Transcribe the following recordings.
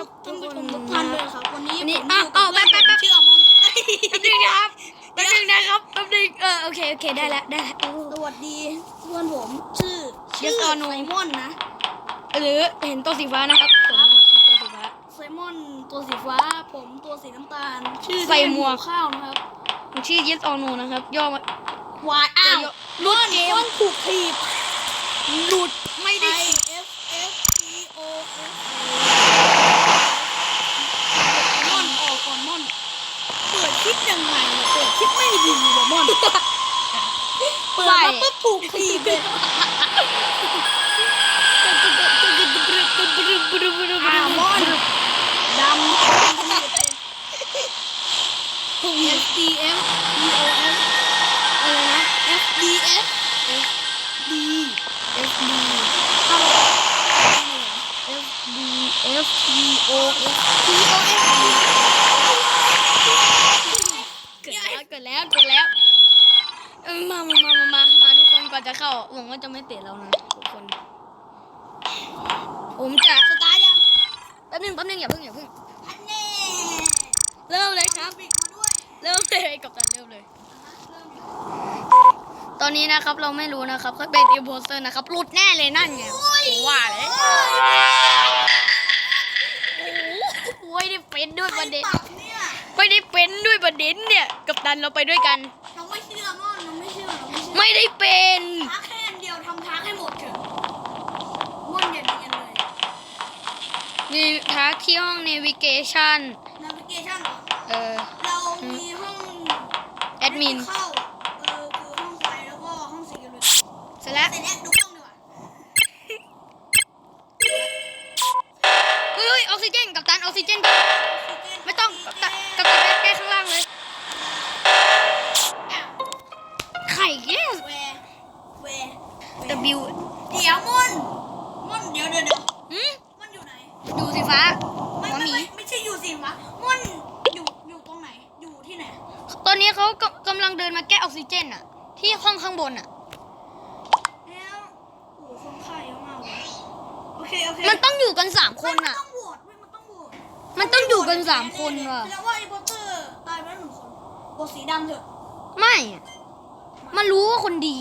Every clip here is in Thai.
ครับท่านทุผู้กชคมนทุกท่านด้วยครับวันนี้วันนี้ผมอยู่อ้าวกับอ้าวเพื่อนแป๊บผมแป๊บชื่ออมอนแป๊บนึงนะครับแป๊บนึงนะครับแป๊บนึงเออโอเคโอเคได้ละได้ละโอ้สวัสดีเพื่อนผมชื่อ Yes ชื่อ or no ไซมอนนะหรือเห็นตัวสีฟ้านะครับผมนะครับผมตัวสีฟ้าไซมอนตัวสีฟ้า ผมตัวสีน้ำตาล ชื่อใส่หมวกข้าวนะครับผมชื่อ yes or no นะครับ ย่อมาวายอ้าวจะยกรุ่นเกมต้นถูกถีบหลุดไม่ I ได้ F F T O F มอนออกก่อนมอนเปิดคลิปยังไง เนี่ยเปิดคลิปไม่ดีเลยมอนเปิดมาปุ๊บถูกถีบเลยอ่ามอนดำ S D F D O F อะไรนะ F D F F D F D เข้า F D F T O F T O F เกิดแล้ว เกิดแล้วเกิดแล้วเอ้ยมามามามามามาทุกคนก่อนจะเข้าหวังว่าจะไม่เตะเรานะทุกคน ผมจะสตาร์ทยังแป๊บนึงแป๊บนึงอย่าเพิ่งอย่าเพิ่งอันแน่เริ่มเลยครับปิดมาด้วยเริ่มเลยกับตันเริ่มเลยเริ่มอยู่ตอนนี้นะครับเราไม่รู้นะครับเขาเป็นอิมโพสเตอร์นะครับหลุดแน่เลยนั่นไงผมว่าเลยโอ้โหไม่ได้เป็นด้วยประเด็น ไม่ได้เป็นด้วยประเด็นเนี่ย กับตันเราไปด้วยกัน น้องไม่เชื่อมอนน้องไม่เชื่อน้องไม่เชื่อไม่ได้เป็นทักแค่อันเดียวทำทักให้หมดเถอะมอนอย่าเนียนเลยนี่ทักที่ห้อง navigation นาวิเกชันเหรอเออ เรามีห้องแอดมิน เข้าเออคือห้องไฟแล้วก็ห้อง security เสร็จแล้วเสร็จแล้วดูห้องดีกว่าเฮ้ยออกซิเจนกับตันออกซิเจน ไม่ต้องกับตันกับตันแก้ข้างล่างเลย ไข่แก้แวร์แวร์ W เดี๋ยวมอนมอนเดี๋ยวเดี๋ยวเดี๋ยวหืมมอนอยู่ไหน ดูสีฟ้า ไม่หัวไม่หมีไม่ไม่ใช่อยู่สิวะมอนอยู่อยู่ตรงไหน อยู่ที่ไหน ตอนนี้เขากำกำลังเดินมาแก้ออกซิเจนอะที่ห้องข้างบนอะแล้วโอ้โหคนไข้เยอะมากเลยโอเคโอเคมันต้องอยู่กันสามคนไม่อะ มันต้อง มันต้องอยู่กันสามคนว่ะ แสดงว่าไอ้โปสเตอร์ตายไปแล้วหนึ่งคนโหวตสีดำเถอะไม่อะมันรู้ว่าคนดี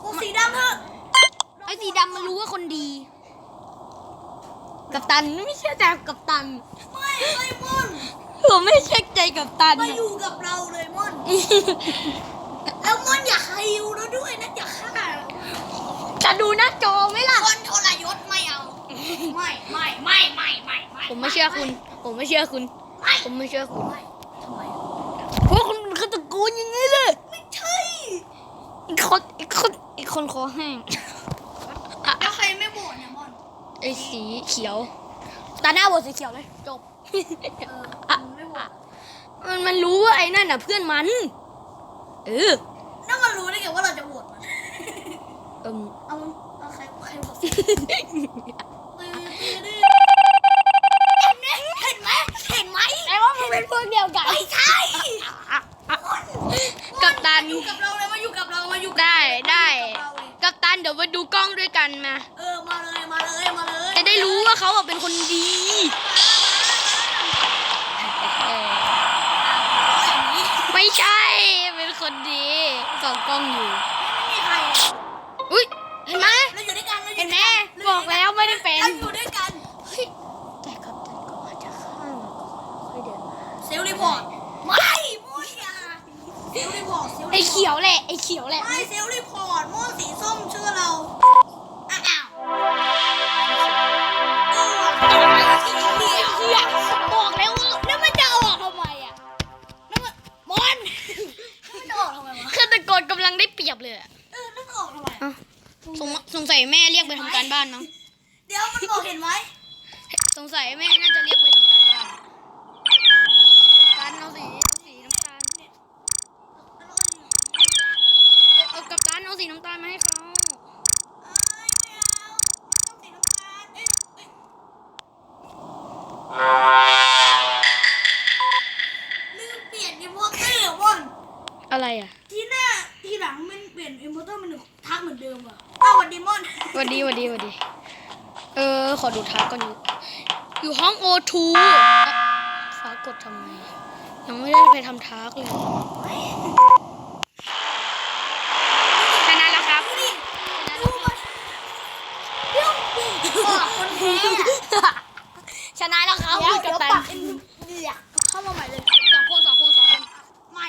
โหวตสีดำเถอะไอ้สีดำมันรู้ว่าคนดี กับตันไม่เชื่อใจกับตันไม่ไม่มอนผมไม่เชื่อใจกับตันมาอะอยู่กับเราเลยมอนแล้วมอนอย่าใครอยู่แล้วด้วยนะอย่าฆ่าเราจะดูหน้าจอไหมล่ะคนทรยศไม่เอา ไม่ไม่ไม่ไม่ไม่ไม่ผมไม่เชื่อคุณ ผมไม่เชื่อคุณไม่ผมไม่เชื่อคุณไม่ทำไมเพราะคุณเป็นฆาตกรยังไงล่ะไม่ใช่อีกคนอีกคนอีกคนคอแห้งอะแล้วใครไม่โหวตเนี่ยมอนไอ้สีเขียวตาหน้าบทสีเขียวเลยจบเออมึงไม่โหวตมันมันรู้ว่าไอ้นั่นน่ะเพื่อนมัน เออแล้วมันรู้ได้ไงว่าเราจะโหวตมันเอิมเอาเอาใครใครโหวตเห็นไหมเห็นไหม แต่ว่ามันเป็นพวกเดียวกัน ไม่ใช่ กับตัน อยู่กับเราเลยมาอยู่กับเรามาอยู่กับ ได้ เรา ได้ มาอยู่กับเราเลย กับตันเดี๋ยวมาดูกล้องด้วยกันมา เออ มาเลย มาเลย มาเลยจะได้รู้ว่าเขาอะเป็นคนดีไม่ใช่ เป็นคนดีส่องกล้องอยู่ ไม่มีใครอุ้ยเห็นไหมเราอยู่ด้วยกันเราอยู่เห็นไหมด้วยกันบอกแล้วไม่ได้เป็น เราอยู่ด้วยกันเฮ้ยแต่กับตันก็อาจจะฆ่าเราก่อนค่อยเดินมาเซลล์รีพอร์ต ไม่มุ้ยอะเซลล์รีพอร์ตเซลล์ไอ้รีพอร์ตเขียวแหละไอ้เขียวแหละ ไม่เซลล์รีพอ สงสงสัยแม่เรียกไปทำการบ้านมั้งเดี๋ยวมันบอกเห็นไหมสงสัยแม่น่าจะเรียกไปทำการบ้านกัปตันเอาสีเอาสีน้ำตาลเอาเอากัปตันเอาสีน้ำตาลมาให้เขาเอ้ยไม่เอามันต้องสีน้ำตาลเอ้ยเอ้ยลืมเปลี่ยนอินโวเตอร์บอลอะไรอะ วสวัสดีมอนหวันดีหวันดีหวันดี เออ ขอดูทักก่อนอยู่ อยู่ห้องโอทูฟ้ากดทำไม ยังไม่ได้ไปทำทาร์กเลยชนะแล้วครับคนแพ้ชนะแล้วครับเดี๋ยวกัเดี๋ปยวตันปักเอ็นเดี๋ยวเข้ามาใหม่เลยสองคนสองคนสองคนไม่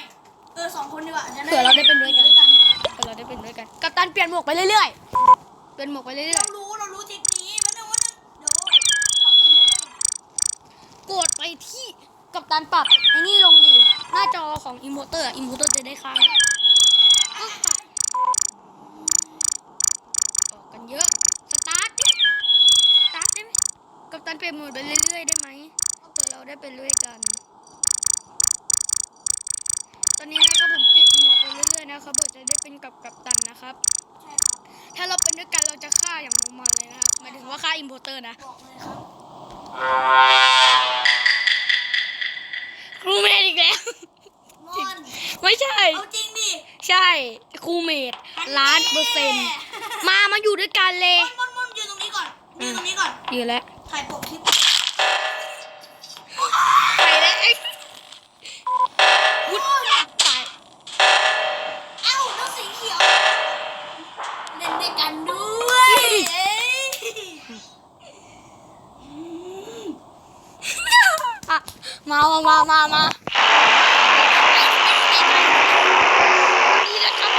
เออสองคนดีกว่าจะเผื่อเราได้เป็นด้วยกันเผื่อเราได้เป็นด้วยกันกัปตันเปลี่ยนหมวกไปเรื่อยๆ เปลี่ยนหมวกไปเรื่อเรารู้เรารู้ทริคนี้แป๊บนึงว่าเดี๋ยวปรับปรุงให้ๆกดไปที่กัปตันปรับไอ้นี่ลงดิหน้าจอของอิมโมเตอร์อิมโมเตอร์จะได้ค้างออกกันเยอะสตาร์ทสตาร์ทได้ไหมกัปตันเปลี่ยนหมดไปเรื่อยๆได้ไหมเผื่อเราได้เป็นด้วยกัน ตอนนี้นะครับผมเปลี่ยนหมวกไปเรื่อยๆนะครับเผื่อจะได้เป็นกับกัปตันนะครับ ถ้าเราเป็นด้วยกันเราจะฆ่าอย่างมันเลยนะครับหมายถึงว่าฆ่าอิมโพเตอร์นะบอกเลยครับครูเมดอีกแล้ว มอนไม่ใช่ เอาจริงดิ ใช่ ครูเมดล้านเปอร์เซ็นต์มามาอยู่ด้วยกันเลย มอนมอนยืนตรงนี้ก่อนยืนตรงนี้ก่อนอยู่แล้ว มามามามามานี่นะครับ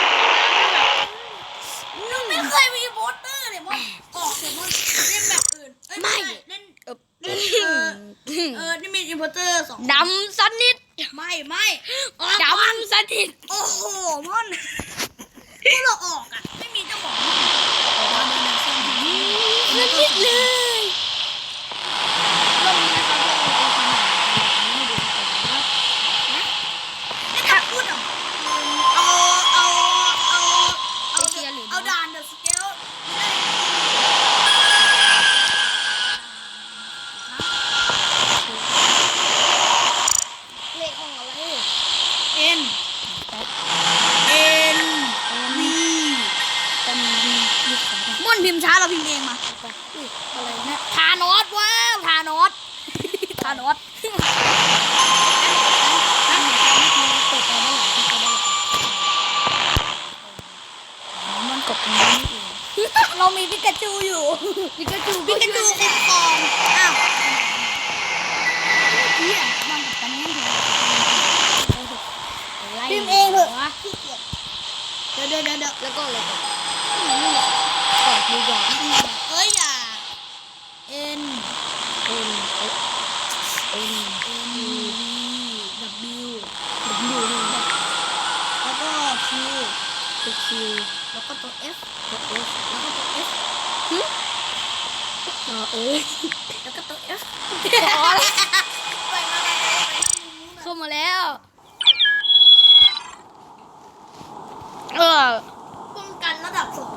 นึกไม่เคยมีโบสเตอร์เลยมอนออกเถอะมอนเล่นแบบอื่นเอ้ยไม่ใช่เล่นเออเล่นเออเออนี่มีอินพอร์เตอร์สองคนดำสนิทไม่ไม่ออกดก่อนำสนิทโอ้โหมอนพวกเราออกอะไม่มีเจ้าของห้องสนิทเลยรอบนี้นะครับเราจะเป็นขนาด ไม่ถ้าพูดอะเอาเอาเอาเอา เอาเทียร์หรือ เอาด่านเดอะสเกล เลขของอะไร เอ็นเอ็นวี เป็นมีมีของ ม่อนพิมพ์ช้าเราพิมพ์เองมา อุ้ยอะไรเนี่ย ทานอสว้าวทานอสทานอส เปิดไปได้หลังที่เขาได้มัน กดตรงนี้นี่เองเรามีพิกาจูอยู่ พิกาจูพิกาจูคุ้มครองอ้าวเฮียมันกับกันนั่นเถอะพิมพ์เองเถอะขี้เกียจเดี๋ยวเดี๋ยวเดี๋ยวเดี๋ยวแล้วก็อะไรต่อกดดีกว่าเอ้ยอย่า N เอ็นเอ็น N V W ดูนี่แล้วก็ Q ตัวคิวแล้ว ก็ตัว F ตัวเอฟแล้วก็ตัว F อ๋อเอ้ยแล้วก็ตัว F พอแล้วไปมาไปมาไปมาเข้ามาแล้ว เออป้องกันระดับสูง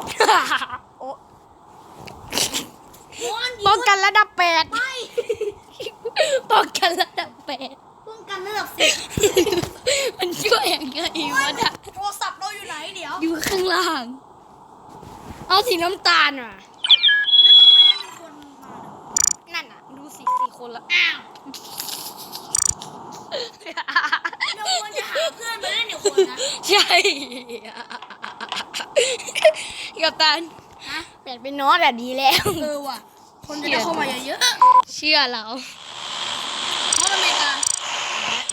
โอ้ม้วนป้องกันระดับแปดไม่ป้องกันระดับแปดป้องกันระดับสิบมันช่วยยังไงวะน่ะโท รศัพท์เราอยู่ไหนเดี๋ยวอยู่ข้างล่าง เอาสีน้ำตาลอะแล้วทำไมไม่มีคนมาเนี่ยนั่นอะ ดูสิสี่คนละอ้าวเราควรจะหาเพื่อนมาเล่นหนึ่งคนนะใช่กับตันฮะเปลี่ยนเป็นโน้ตอะดีแล้ว เออว่ะ คนจะได้เข้ามาเยอะเชื่อเราๆเพราะอเมริกา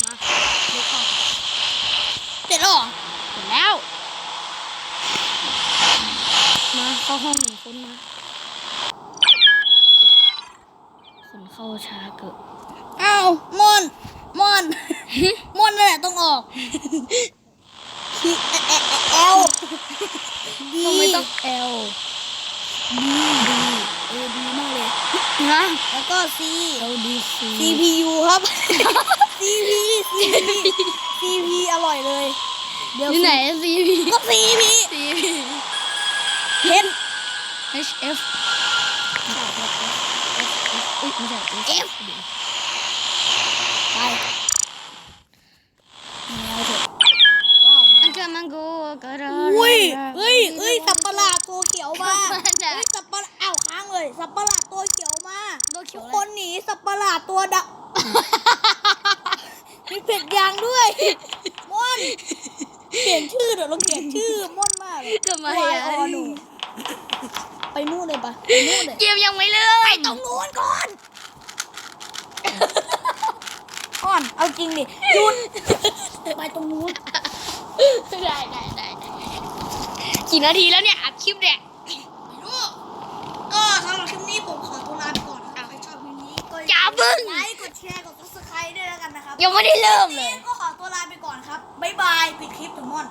มาดูของเสร็จแล้วเหรอเสร็จ แล้ว มาเข้าห้องหนึ่งคนมาคนเข้าช้าเกินอ้าวมอนมอนมอนนั่นแหละต้องออกคือเอลดีต้องไม่ต้องเอลดีดีเออดีมากเลยนะแล้วก็ C เอลดีซี CPU ครับ CP CP CP อร่อยเลย เดี๋ยวที่ไหนซีพีก็ CP ซีพีเห็น H F อุ้ยไม่ใช่ F ไปแมวเถอะว้าวอันจะมังโกกระดาอุ้ยเฮ้ยเฮ้ยสับประหลาดตัวเขียวมาเฮ้ยสับประหลาดอ้าวค้างเลยสับประหลาดตัวเขียวมาตัวเขียวทุกอะไรคนหนีสับประหาดตัวดะมีเป็ดยางด้วยม่อน เปลี่ยนชื่อเดี๋ยวเราเปลี่ยนชื่อม่อนมากเลยทำไมวายอะ ออหนูไปนู่นเลยปะไปนู่นเลยเกมยังไม่เริ่มไปตรงนู้นก่อน อ่อนเอาจริงดิหยุดไปตรงนู้นได้ได้ได้ได้กี่นาทีแล้วเนี่ย อัดคลิปเนี่ยไม่รู้ก็สำหรับคลิปนี้ผมขอตัวลาไปก่อนนะครับใครชอบคลิปนี้ก็อย่าเพิ่ง ไลค์กดแชร์กด subscribe ด้วยแล้วกันนะครับยังไม่ได้เริ่มเลย ก็ขอตัว ลาไปก่อนครับ บ๊ายบาย ปิดคลิปถึงม่อน